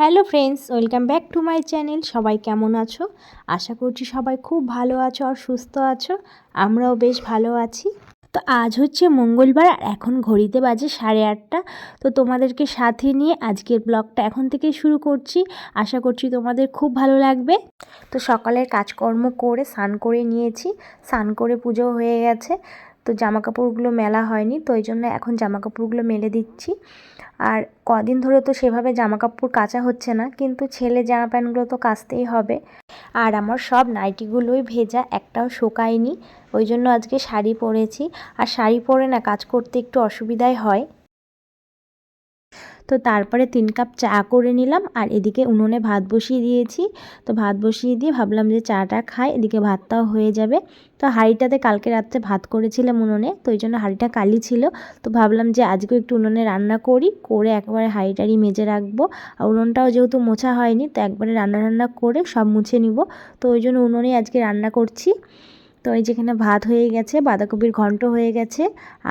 Hello friends, welcome back to my channel. সবাই কেমন আছো? আশা করছি সবাই খুব ভালো আছো আর সুস্থ আছো। আমরাও বেশ ভালো আছি। তো আজ হচ্ছে মঙ্গলবার আর এখন ঘড়িতে বাজে সাড়ে আটটা। তো তোমাদেরকে সাথে নিয়ে আজকের ব্লগটা এখন থেকেই শুরু করছি। আশা করছি তোমাদের খুব ভালো লাগবে। তো সকালের কাজকর্ম করে স্নান করে নিয়েছি। স্নান করে পুজো হয়ে গেছে। তো জামা কাপড়গুলো মেলা হয়নি, তো এই জন্য এখন জামা কাপড়গুলো মেলে দিচ্ছি। আর কদিন ধরে তো সেভাবে জামা কাপড় কাচা হচ্ছে না, কিন্তু ছেলে জামা প্যান্টগুলো তো কাচতেই হবে। আর আমার সব নাইটিগুলোই ভেজা, একটাও শোকায়নি, ওই জন্য আজকে শাড়ি পরেছি। আর শাড়ি পরে না কাজ করতে একটু অসুবিধাই হয়। তো তারপরে তিন কাপ চা করে নিলাম আর এদিকে উনুনে ভাত বসিয়ে দিয়েছি। তো ভাত বসিয়ে দিয়ে ভাবলাম যে চাটা খাই, এদিকে ভাতটাও হয়ে যাবে। তো হাঁড়িটাতে কালকে রাত্রে ভাত করেছিলাম উনুনে, তো ওই জন্য হাঁড়িটা কালি ছিল। তো ভাবলাম যে আজকেও একটু উনুনে রান্না করি, করে একবারে হাঁড়িটারি মেজে রাখব। আর উনুনটাও যেহেতু মোছা হয়নি, তো একবারে রান্না রান্না করে সব মুছে নিব। তো ওই জন্য উনুনেই আজকে রান্না করছি। তো এই যেখানে ভাত হয়ে গেছে, বাঁধাকপির ঘন্ট হয়ে গেছে,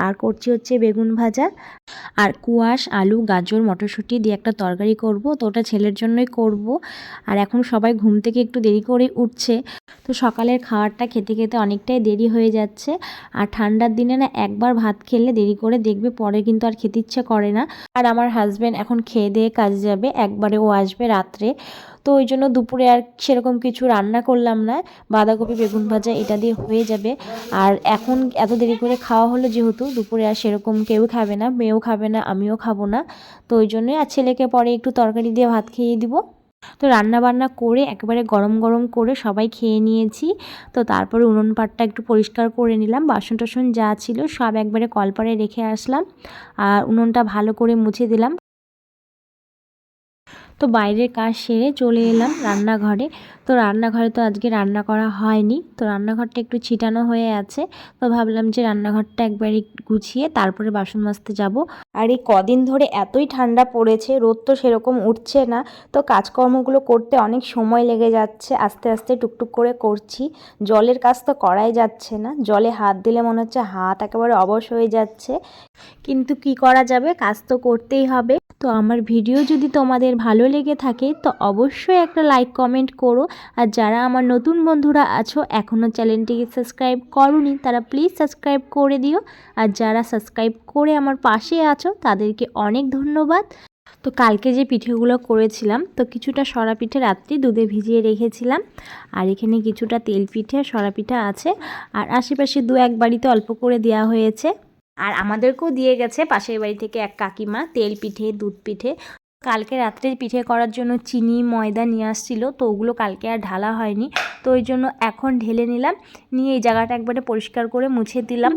আর করছি হচ্ছে বেগুন ভাজা। আর কুয়াশ, আলু, গাজর, মটরশুঁটি দিয়ে একটা তরকারি করব, তো ওটা ছেলের জন্যই করব। আর এখন সবাই ঘুম থেকে একটু দেরি করে উঠছে, তো সকালের খাবারটা খেতে খেতে অনেকটাই দেরি হয়ে যাচ্ছে। আর ঠান্ডার দিনে না একবার ভাত খেলে দেরি করে দেখবে, পরে কিন্তু আর খেতে ইচ্ছে করে না। আর আমার হাজব্যান্ড এখন খেয়ে দিয়ে কাজে যাবে, একবারে ও আসবে রাত্রে। তো ওই জন্য দুপুরে আর সেরকম কিছু রান্না করলাম না। বাঁধাকপি, বেগুন ভাজা এটা দিয়ে হয়ে যাবে। আর এখন এত দেরি করে খাওয়া হলো যেহেতু, দুপুরে আর সেরকম কেউ খাবে না, মেয়েও খাবে না, আমিও খাব না। তো ওই জন্যই আর ছেলেকে পরে একটু তরকারি দিয়ে ভাত খেয়ে দিব। তো রান্না বান্না করে একেবারে গরম গরম করে সবাই খেয়ে নিয়েছি। তো তারপরে উনুন পাটটা একটু পরিষ্কার করে নিলাম। বাসন টাসন যা ছিল সব একবারে কলপারে রেখে আসলাম। আর উনুনটা ভালো করে মুছে দিলাম। তো বাইরের কাজ সেরে চলে এলাম রান্নাঘরে। তো রান্নাঘরে তো আজকে রান্না করা হয়নি। তো রান্নাঘরটা একটু ছিটানো হয়ে আছে। তো ভাবলাম যে রান্নাঘরটা একবারে গুছিয়ে তারপরে বাসন মাজতে যাব। আর এই কদিন ধরে এতই ঠান্ডা পড়েছে, রোদ তো সেরকম উঠছে না। তো কাজকর্মগুলো করতে অনেক সময় লেগে যাচ্ছে, আস্তে আস্তে টুকটুক করে করছি। জলের কাজ তো করাই যাচ্ছে না। জলে হাত দিলে মনে হচ্ছে হাত একেবারে অবশ হয়ে যাচ্ছে। কিন্তু কি করা যাবে? কাজ তো করতেই হবে। তো আমার ভিডিও যদি তোমাদের ভালো লেগে থাকে, তো অবশ্যই একটা লাইক কমেন্ট করো। আর যারা আমার নতুন বন্ধুরা আছো এখনও চ্যানেলটিকে সাবস্ক্রাইব করনি, তারা প্লিজ সাবস্ক্রাইব করে দিও। আর যারা সাবস্ক্রাইব করে আমার পাশে আছো, তাদেরকে অনেক ধন্যবাদ। তো কালকে যে পিঠেগুলো করেছিলাম, তো কিছুটা সরা পিঠে রাত্রি দুধে ভিজিয়ে রেখেছিলাম। আর এখানে কিছুটা তেল পিঠে, সরা পিঠা আছে। আর আশেপাশে দু এক বাড়িতে অল্প করে দেওয়া হয়েছে। আর আমাদেরকেও দিয়ে গেছে পাশের বাড়ি থেকে এক কাকিমা তেল পিঠে, দুধ পিঠে। কালকে রাত্রে পিঠে করার জন্য চিনি, ময়দা নিয়ে আসছিল, তো ওগুলো কালকে আর ঢালা হয়নি। তো ওই জন্য এখন ঢেলে নিলাম, নিয়ে এই জায়গাটা একবারে পরিষ্কার করে মুছে দিলাম।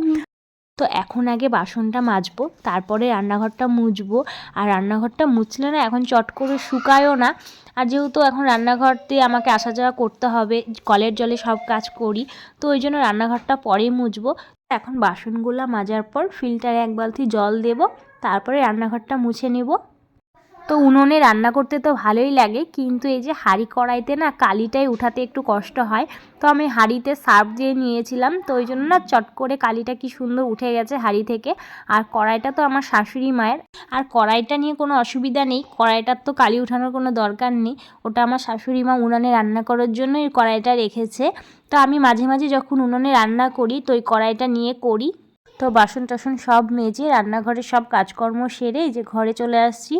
তো এখন আগে বাসনটা মাজবো, তারপরে রান্নাঘরটা মুছবো আর রান্নাঘরটা মুছলে না এখন চট করে শুকায়ও না। আর যেহেতু এখন রান্নাঘরতে আমাকে আসা যাওয়া করতে হবে, কলের জলে সব কাজ করি, তো ওই জন্য রান্নাঘরটা পরে মুছবো এখন বাসনগুলো মাজার পর ফিল্টারে এক বালতি জল দেবো, তারপরে রান্নাঘরটা মুছে নেব। তো উনুনে রান্না করতে তো ভালোই লাগে, কিন্তু এই যে হাঁড়ি কড়াইতে না কালিটাই উঠাতে একটু কষ্ট হয়। তো আমি হাঁড়িতে সার্ফ দিয়ে নিয়েছিলাম, তো ওই জন্য না চট করে কালিটা কি সুন্দর উঠে গেছে হাঁড়ি থেকে। আর কড়াইটা তো আমার শাশুড়ি মায়ের। আর কড়াইটা নিয়ে কোনো অসুবিধা নেই, কড়াইটার তো কালি উঠানোর কোনো দরকার নেই। ওটা আমার শাশুড়ি মা উনানে রান্না করার জন্য এই কড়াইটা রেখেছে। তো আমি মাঝে মাঝে যখন উনুনে রান্না করি, তো ওই কড়াইটা নিয়ে করি। তো বাসন টাসন সব মেজে রান্নাঘরে সব কাজকর্ম সেরে যে ঘরে চলে আসছি।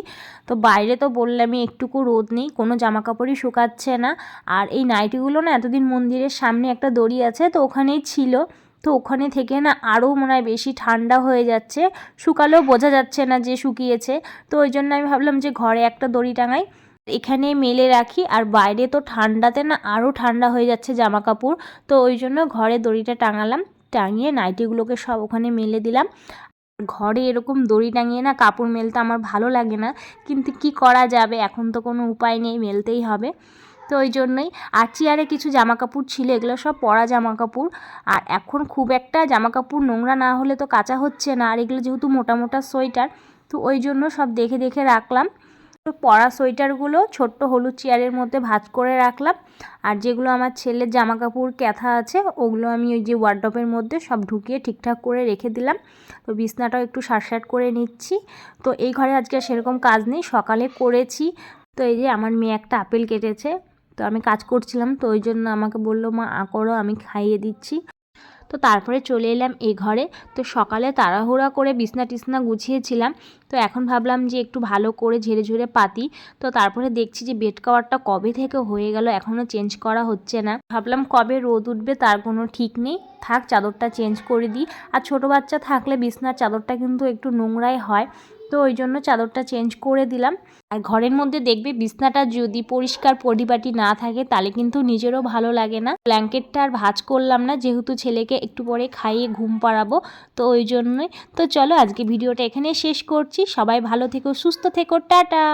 তো বাইরে তো বললামই একটুকু রোদ নেই, কোনো জামা কাপড়ই শুকাচ্ছে না। আর এই নাইটিগুলো না এতদিন মন্দিরের সামনে একটা দড়ি আছে তো ওখানেই ছিল। তো ওখানে থেকে না আরও মনে হয় বেশি ঠান্ডা হয়ে যাচ্ছে। শুকালেও বোঝা যাচ্ছে না যে শুকিয়েছে। তো ওই জন্য আমি ভাবলাম যে ঘরে একটা দড়ি টাঙাই। এখানে মেলে রাখি আর বাইরে তো ঠান্ডাতে না আরও ঠান্ডা হয়ে যাচ্ছে জামা কাপড় তো ওই জন্য ঘরে দড়িটা টাঙালাম। টাঙিয়ে নাইটিগুলোকে সব ওখানে মেলে দিলাম। ঘরে এরকম দড়ি টাঙিয়ে না কাপড় মেলতে আমার ভালো লাগে না। কিন্তু কি করা যাবে? এখন তো কোনো উপায় নেই, মেলতেই হবে। তো ওই জন্যই আর চেয়ারে কিছু জামা কাপড় ছিল, এগুলো সব পরা জামা কাপড় আর এখন খুব একটা জামা কাপড় নোংরা না হলে তো কাঁচা হচ্ছে না। আর এগুলো যেহেতু মোটা মোটা সোয়েটার, তো ওই জন্য সব দেখে দেখে রাখলাম। পরা সোয়েটারগুলো, ছোট্ট হলুদ চেয়ারের মধ্যে ভাজ করে রাখলাম। আর যেগুলো আমার ছেলের জামা কাপড় ক্যাথা আছে, ওগুলো আমি ওই যে ওয়ার্ড্রপের মধ্যে সব ঢুকিয়ে ঠিকঠাক করে রেখে দিলাম। তো বিছনাটাও একটু সারসাট করে নিচ্ছি। তো এই ঘরে আজকে সেরকম কাজ নেই, সকালে করেছি। তো এই যে আমার মেয়ে একটা আপেল কেটেছে, তো আমি কাজ করছিলাম। তো ওই জন্য আমাকে বলল, মা, আ করো, আমি খাইয়ে দিচ্ছি। তো তারপরে চলে এলাম এই ঘরে। তো সকালে তাড়াহুড়া করে বিছনা টিসনা গুছিয়েছিলাম। তো এখন ভাবলাম যে একটু ভালো করে ঝেড়ে ঝুড়ে পাতি। তো তারপরে দেখছি যে বেড কাভারটা কবে থেকে হয়ে গেল এখনও চেঞ্জ করা হচ্ছে না। ভাবলাম কবে রোদ উঠবে তার কোনো ঠিক নেই। থাক, চাদরটা চেঞ্জ করে দিই। আর ছোট বাচ্চা থাকলে বিছনার চাদরটা কিন্তু একটু নোংরাই হয়। তো ওই জন্য চাদরটা চেঞ্জ করে দিলাম। আর ঘরের মধ্যে দেখবে বিছনাটা যদি পরিষ্কার পরিপাটি না থাকে, তাহলে কিন্তু নিজেরও ভালো লাগে না। ব্ল্যাঙ্কেটটা আর ভাঁজ করলাম না, যেহেতু ছেলেকে একটু পরে খাইয়ে ঘুম পাড়াবো, তো ওই জন্যই। তো চলো আজকে ভিডিওটা এখানে শেষ করছি। সবাই ভালো থেকো, সুস্থ থেকো, টাটা!